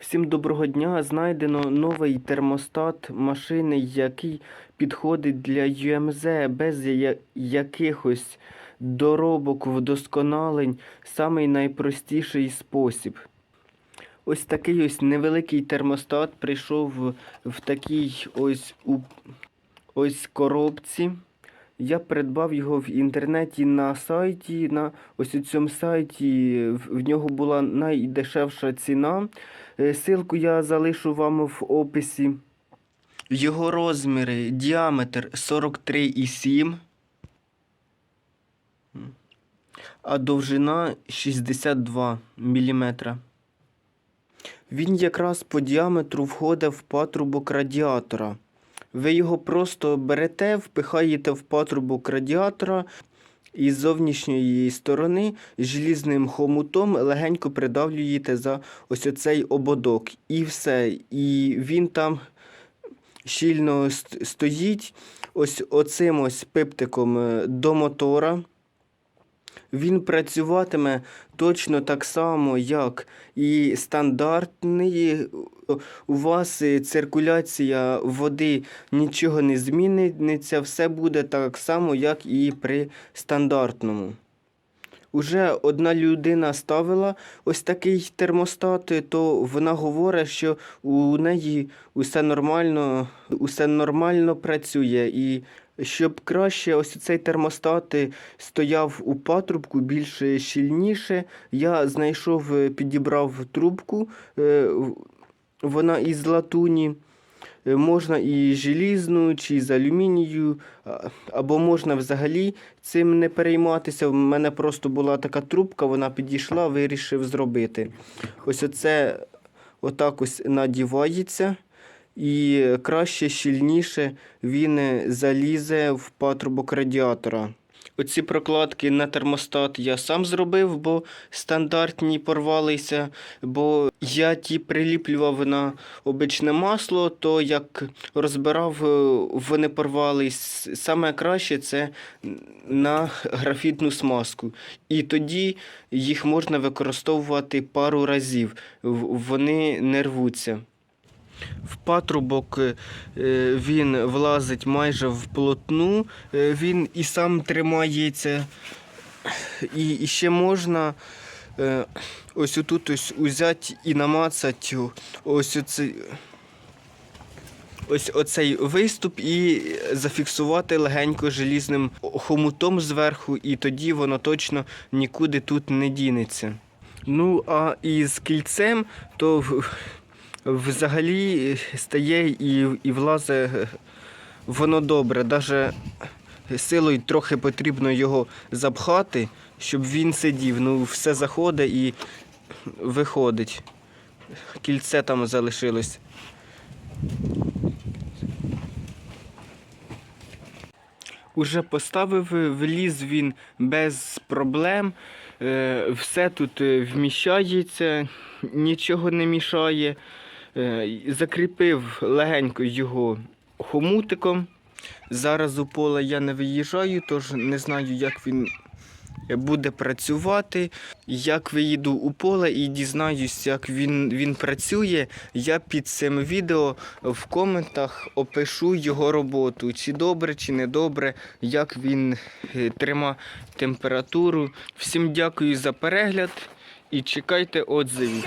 Всім доброго дня. Знайдено новий термостат машини, який підходить для ЮМЗ без якихось доробок, вдосконалень, самий найпростіший спосіб. Ось такий ось невеликий термостат прийшов в- такій ось у ось коробці. Я придбав його в інтернеті на сайті. На ось у цьому сайті в нього була найдешевша ціна. Е, Силку я залишу вам в описі. Його розміри, діаметр 43,7, а довжина 62 мм. Він якраз по діаметру входить в патрубок радіатора. Ви його просто берете, впихаєте в патрубок радіатора і з зовнішньої сторони желізним хомутом легенько придавлюєте за ось оцей ободок. І все. І він там щільно стоїть ось оцим ось пиптиком е, до мотора. Він працюватиме точно так само, як і стандартний. У вас е, циркуляція води нічого не зміниться, все буде так само, як і при стандартному. Уже одна людина ставила ось такий термостат, то вона говорить, що у неї усе нормально, усе нормально працює. І щоб краще ось цей термостат стояв у патрубку більш щільніше, я знайшов, е, підібрав трубку, е, вона із латуні. Е, Можна і желізну, чи з алюмінію, або можна взагалі цим не перейматися. У мене просто була така трубка, вона підійшла, вирішив зробити. Ось оце отак ось надівається, і краще, щільніше він е, залізе в патрубок радіатора. Оці прокладки на термостат я сам зробив, бо стандартні порвалися, бо я ті приліплював на обичне масло, то як розбирав, е, вони порвались. Саме краще це на графітну смазку. І тоді їх можна використовувати пару разів. Вони не рвуться. В патрубок е, він влазить майже вплотну, е, він і сам тримається. І, ще можна е, ось отут ось узяти і намацати ось оцей, ось оцей виступ і зафіксувати легенько желізним хомутом зверху, і тоді воно точно нікуди тут не дінеться. Ну, а із кільцем, то взагалі стає і, і влазе воно добре. Даже силою трохи потрібно його запхати, щоб він сидів. Ну, все заходить і виходить. Кільце там залишилось. Уже поставив, вліз він без проблем. Е, Все тут е, вміщається, нічого не мішає. Е, Закріпив легенько його хомутиком. Зараз у поле я не виїжджаю, тож не знаю, як він буде працювати. Як виїду у поле і дізнаюсь, як він, він працює, я під цим відео в коментах опишу його роботу, чи добре, чи не добре, як він е, трима температуру. Всім дякую за перегляд і чекайте отзивів.